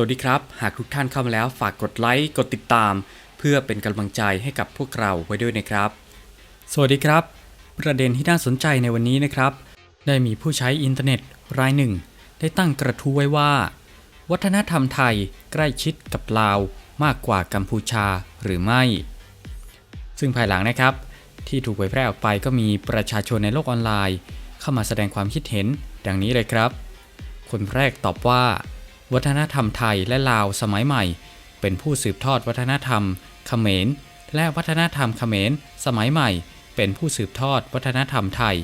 วัสดีครับ หากทุกท่านเข้ามาแล้วฝากกดไลค์กดติดตาม เพื่อเป็นกำลังใจให้กับพวกเราไว้ด้วยนะครับ สวัสดีครับ ประเด็นที่น่าสนใจในวันนี้นะครับ ได้มีผู้ใช้อินเทอร์เน็ตรายหนึ่ง ได้ตั้งกระทู้ไว้ว่า วัฒนธรรมไทยใกล้ชิดกับลาวมากกว่ากัมพูชาหรือไม่ ซึ่งภายหลังนะครับ ที่ถูกเผยแพร่ออกไปก็มีประชาชนในโลกออนไลน์ เข้ามาแสดงความคิดเห็น ดังนี้เลยครับ คนแรกตอบว่า วัฒนธรรมไทยและลาวสมัยใหม่ เป็นผู้สืบทอดวัฒนธรรมเขมร และวัฒนธรรมเขมร สมัยใหม่ เป็นผู้สืบทอดวัฒนธรรมไทย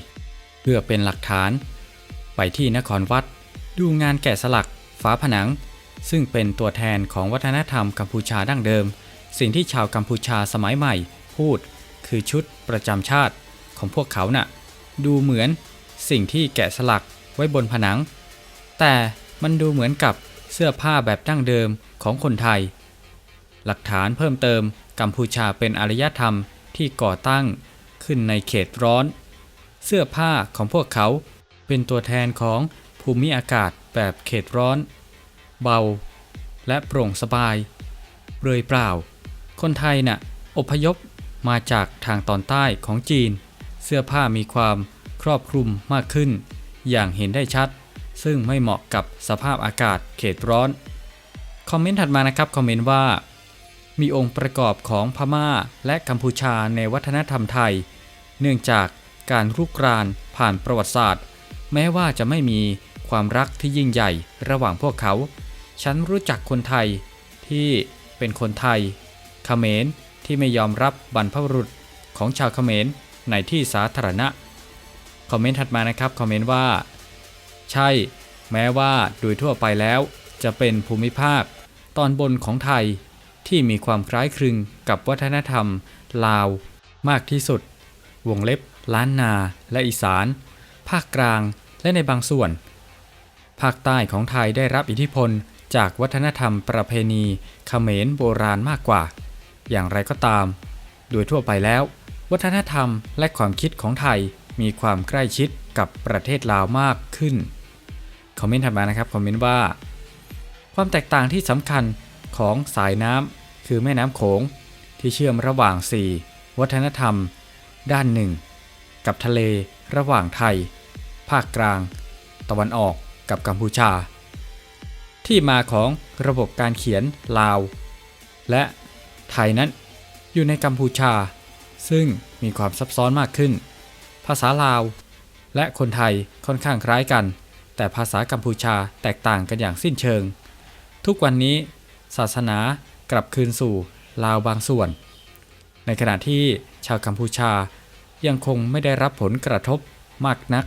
เพื่อเป็นหลักฐาน ไปที่นครวัด ดูงานแกะสลักฝาผนัง ซึ่งเป็นตัวแทนของวัฒนธรรมกัมพูชาดั้งเดิม สิ่งที่ชาวกัมพูชาสมัยใหม่ พูด คือชุดประจำชาติของพวกเขาน่ะ ดูเหมือนสิ่งที่แกะสลักไว้บนผนัง แต่มันดูเหมือนกับ เสื้อผ้าแบบดั้งเดิมของคนไทย หลักฐานเพิ่มเติมกัมพูชาเป็นอารยธรรมที่ก่อตั้งขึ้นในเขตร้อน เสื้อผ้าของพวกเขาเป็นตัวแทนของภูมิอากาศแบบเขตร้อน เบา และโปร่งสบายเปรยเปล่า คนไทยน่ะอพยพมาจากทางตอนใต้ของจีน เสื้อผ้ามีความครอบคลุมมากขึ้น อย่างเห็นได้ชัด ซึ่งไม่เหมาะกับสภาพอากาศเขตร้อน คอมเมนต์ถัดมานะครับคอมเมนต์ว่า มีองค์ประกอบของพม่าและกัมพูชาในวัฒนธรรมไทย เนื่องจากการรุกรานผ่านประวัติศาสตร์ แม้ว่าจะไม่มีความรักที่ยิ่งใหญ่ระหว่างพวกเขา ฉันรู้จักคนไทยที่เป็นคนไทยเขมรที่ไม่ยอมรับบรรพบุรุษของชาวเขมรในที่สาธารณะ คอมเมนต์ถัดมานะครับ คอมเมนต์ว่า ใช่ แม้ว่าโดยทั่วไปแล้ว จะเป็นภูมิภาค ตอนบนของไทยที่มีความคล้ายคลึงกับวัฒนธรรม ลาว มากที่สุด วงเล็บ ล้านนา และอีสาน ภาคกลางและในบางส่วน ภาคใต้ของไทยได้รับอิทธิพลจากวัฒนธรรมประเพณีเขมรโบราณมากกว่า อย่างไรก็ตาม โดยทั่วไปแล้ว วัฒนธรรมและความคิดของไทย มีความใกล้ชิดกับประเทศลาวมากขึ้น คอมเมนต์ถัดมานะครับ คอมเมนต์ว่า ความแตกต่างที่สำคัญของสายน้ำคือแม่น้ำโขงที่เชื่อมระหว่าง 4 วัฒนธรรม ด้านหนึ่ง กับทะเลระหว่างไทย ภาคกลาง ตะวันออกกับกัมพูชา ที่มาของระบบการเขียนลาว และไทยนั้นอยู่ในกัมพูชา ซึ่งมีความซับซ้อนมากขึ้น ภาษาลาว และคนไทยค่อนข้างคล้ายกัน แต่ภาษากัมพูชาแตกต่างกันอย่างสิ้นเชิง ทุกวันนี้ศาสนากลับคืนสู่ลาวบางส่วน ในขณะที่ชาวกัมพูชายังคงไม่ได้รับผลกระทบมากนัก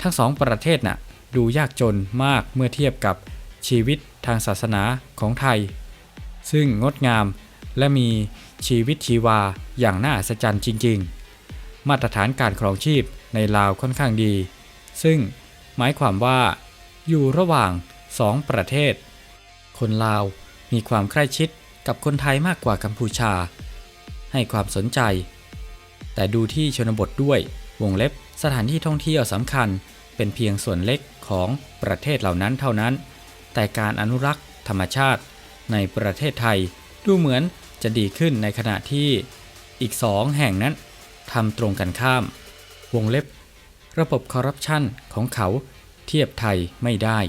ทั้งสองประเทศน่ะดูยากจนมากเมื่อเทียบกับชีวิตทางศาสนาของไทย ซึ่งงดงามและมีชีวิตชีวาอย่างน่าอัศจรรย์จริง ๆ มาตรฐานการครองชีพในลาวค่อนข้างดี ซึ่งหมายความว่า อยู่ระหว่างสองประเทศ คนลาวมีความใกล้ชิดกับคนไทยมากกว่ากัมพูชา ให้ความสนใจ แต่ดูที่ชนบทด้วยวงเล็บสถานที่ท่องเที่ยวสำคัญเป็นเพียงส่วนเล็กของประเทศเหล่านั้นเท่านั้น แต่การอนุรักษ์ธรรมชาติในประเทศไทยดูเหมือนจะดีขึ้นในขณะที่อีกสองแห่งนั้น ทำตรงกันข้าม วงเล็บ ระบบคอร์รัปชันของเขาเทียบไทยไม่ได้